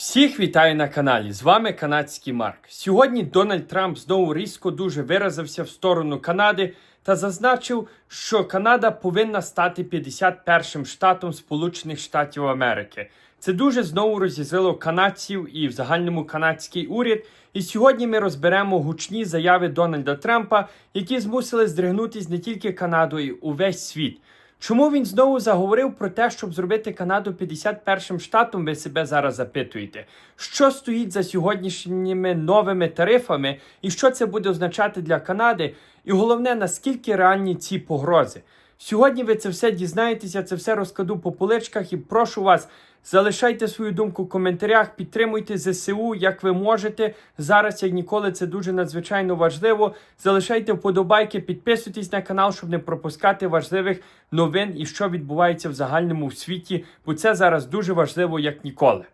Всіх вітаю на каналі. З вами канадський Марк. Сьогодні Дональд Трамп знову різко дуже виразився в сторону Канади та зазначив, що Канада повинна стати 51-м штатом Сполучених Штатів Америки. Це дуже знову розізлило канадців і в загальному канадський уряд. І сьогодні ми розберемо гучні заяви Дональда Трампа, які змусили здригнутись не тільки Канаду, і увесь світ. Чому він знову заговорив про те, щоб зробити Канаду 51-м штатом, ви себе зараз запитуєте? Що стоїть за сьогоднішніми новими тарифами і що це буде означати для Канади? І головне, наскільки реальні ці погрози? Сьогодні ви це все дізнаєтеся, це все розкладу по поличках і прошу вас. Залишайте свою думку в коментарях, підтримуйте ЗСУ, як ви можете. Зараз, як ніколи, це дуже надзвичайно важливо. Залишайте вподобайки, підписуйтесь на канал, щоб не пропускати важливих новин і що відбувається в загальному світі, бо це зараз дуже важливо, як ніколи.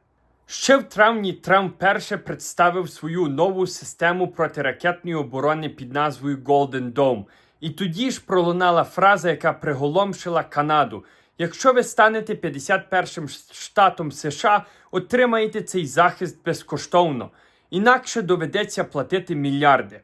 Ще в травні Трамп перше представив свою нову систему протиракетної оборони під назвою Golden Dome. І тоді ж пролунала фраза, яка приголомшила Канаду. Якщо ви станете 51-м штатом США, отримаєте цей захист безкоштовно. Інакше доведеться платити мільярди.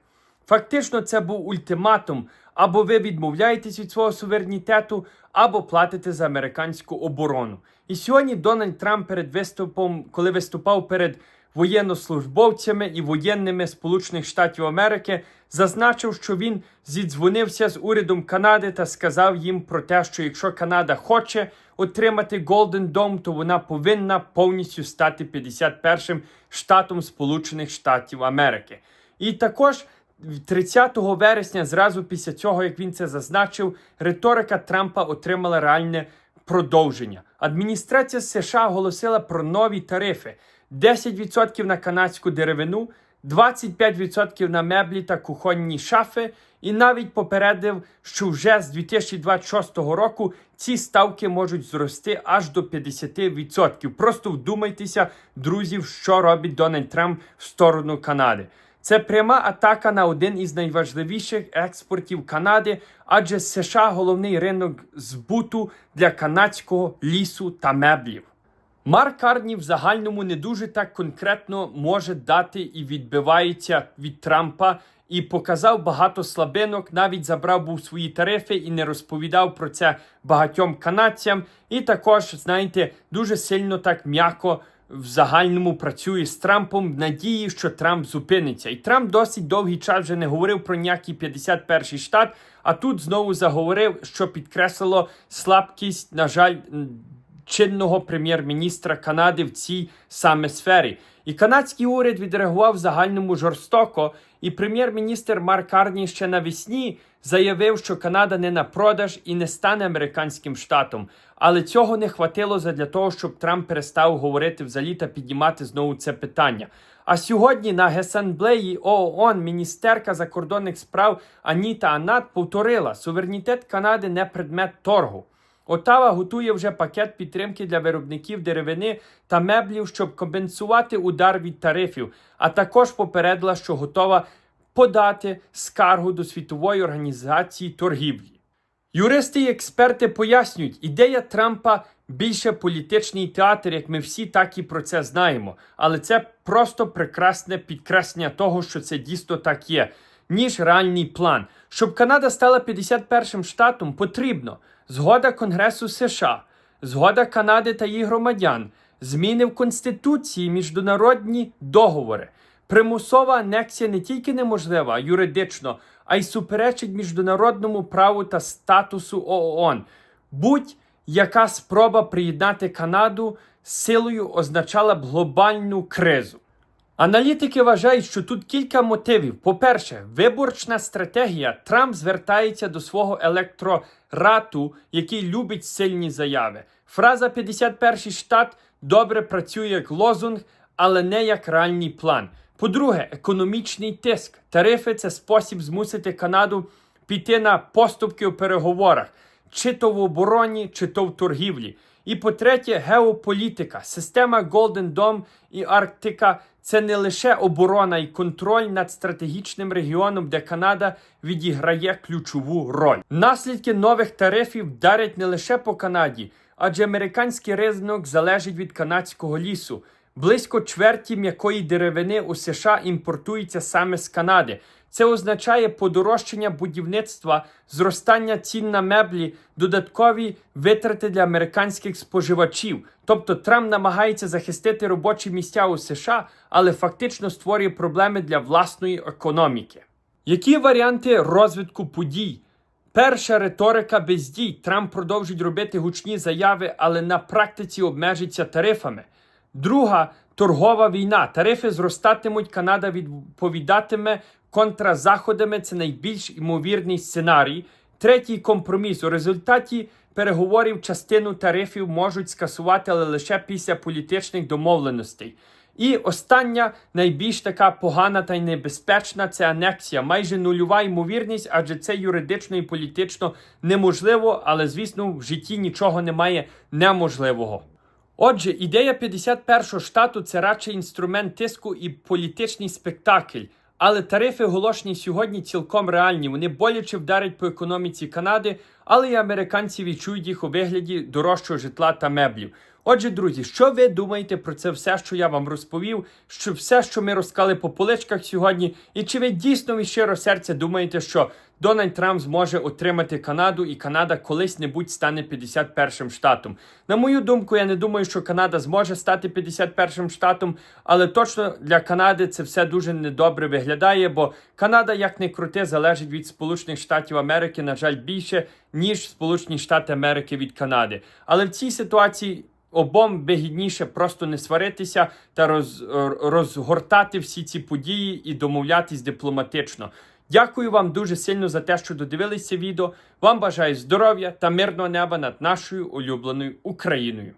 Фактично, це був ультиматум: або ви відмовляєтесь від свого суверенітету, або платите за американську оборону. І сьогодні Дональд Трамп перед виступом, коли виступав перед воєннослужбовцями і воєнними Сполучених Штатів Америки, зазначив, що він зідзвонився з урядом Канади та сказав їм про те, що якщо Канада хоче отримати Golden Dome, то вона повинна повністю стати 51-м штатом Сполучених Штатів Америки. І також 30 вересня, зразу після цього, як він це зазначив, риторика Трампа отримала реальне продовження. Адміністрація США оголосила про нові тарифи: 10% на канадську деревину, 25% на меблі та кухонні шафи, і навіть попередив, що вже з 2026 року ці ставки можуть зрости аж до 50%. Просто вдумайтеся, друзів, що робить Дональд Трамп в сторону Канади. Це пряма атака на один із найважливіших експортів Канади, адже США головний ринок збуту для канадського лісу та меблів. Марк Карні в загальному не дуже так конкретно може дати і відбивається від Трампа. І показав багато слабинок, навіть забрав був свої тарифи і не розповідав про це багатьом канадцям. І також, знаєте, дуже сильно так м'яко в загальному працює з Трампом в надії, що Трамп зупиниться. І Трамп досить довгий час вже не говорив про ніякий 51-й штат. А тут знову заговорив, що підкреслило слабкість, на жаль, чинного прем'єр-міністра Канади в цій саме сфері. І канадський уряд відреагував загальному жорстоко. І прем'єр-міністр Марк Карні ще навесні заявив, що Канада не на продаж і не стане американським штатом. Але цього не хватило для того, щоб Трамп перестав говорити взагалі та піднімати знову це питання. А сьогодні на гесамблеї ООН міністерка закордонних справ Аніта Анат повторила: суверенітет Канади не предмет торгу. Отава готує вже пакет підтримки для виробників деревини та меблів, щоб компенсувати удар від тарифів, а також попередила, що готова подати скаргу до світової організації торгівлі. Юристи і експерти пояснюють, ідея Трампа більше політичний театр, як ми всі так і про це знаємо. Але це просто прекрасне підкреслення того, що це дійсно так є, ніж реальний план. Щоб Канада стала 51-м штатом, потрібно згода Конгресу США, згода Канади та її громадян, зміни в Конституції, міжнародні договори. Примусова анексія не тільки неможлива юридично, а й суперечить міжнародному праву та статусу ООН. Будь-яка спроба приєднати Канаду силою означала б глобальну кризу. Аналітики вважають, що тут кілька мотивів. По-перше, виборчна стратегія. Трамп звертається до свого електорату, який любить сильні заяви. Фраза «51 штат добре працює як лозунг, але не як реальний план. По-друге, економічний тиск. Тарифи це спосіб змусити Канаду піти на поступки у переговорах, чи то в обороні, чи то в торгівлі. І по-третє, геополітика. Система Golden Dome і Арктика це не лише оборона і контроль над стратегічним регіоном, де Канада відіграє ключову роль. Наслідки нових тарифів вдарять не лише по Канаді, адже американський ринок залежить від канадського лісу. Близько чверті м'якої деревини у США імпортується саме з Канади. Це означає подорожчання будівництва, зростання цін на меблі, додаткові витрати для американських споживачів. Тобто Трамп намагається захистити робочі місця у США, але фактично створює проблеми для власної економіки. Які варіанти розвитку подій? Перша риторика без дій. Трамп продовжить робити гучні заяви, але на практиці обмежиться тарифами. Друга торгова війна. Тарифи зростатимуть. Канада відповідатиме контразаходами. Це найбільш ймовірний сценарій. Третій компроміс. У результаті переговорів частину тарифів можуть скасувати, але лише після політичних домовленостей. І остання, найбільш така погана та й небезпечна це анексія. Майже нульова ймовірність, адже це юридично і політично неможливо, але звісно, в житті нічого немає неможливого. Отже, ідея 51-го штату це радше інструмент тиску і політичний спектакль. Але тарифи оголошені сьогодні цілком реальні. Вони боляче вдарять по економіці Канади, але і американці відчують їх у вигляді дорожчого житла та меблів. Отже, друзі, що ви думаєте про це все, що я вам розповів? Що все, що ми розкали по поличках сьогодні, і чи ви дійсно від щиро серця думаєте, що Дональд Трамп зможе отримати Канаду, і Канада колись-небудь стане 51-м штатом? На мою думку, я не думаю, що Канада зможе стати 51-м штатом, але точно для Канади це все дуже недобре виглядає, бо Канада, як не крути, залежить від Сполучених Штатів Америки, на жаль, більше, ніж Сполучені Штати Америки від Канади. Але в цій ситуації. Обом вигідніше просто не сваритися та роз, розгортати всі ці події і домовлятись дипломатично. Дякую вам дуже сильно за те, що додивилися відео. Вам бажаю здоров'я та мирного неба над нашою улюбленою Україною.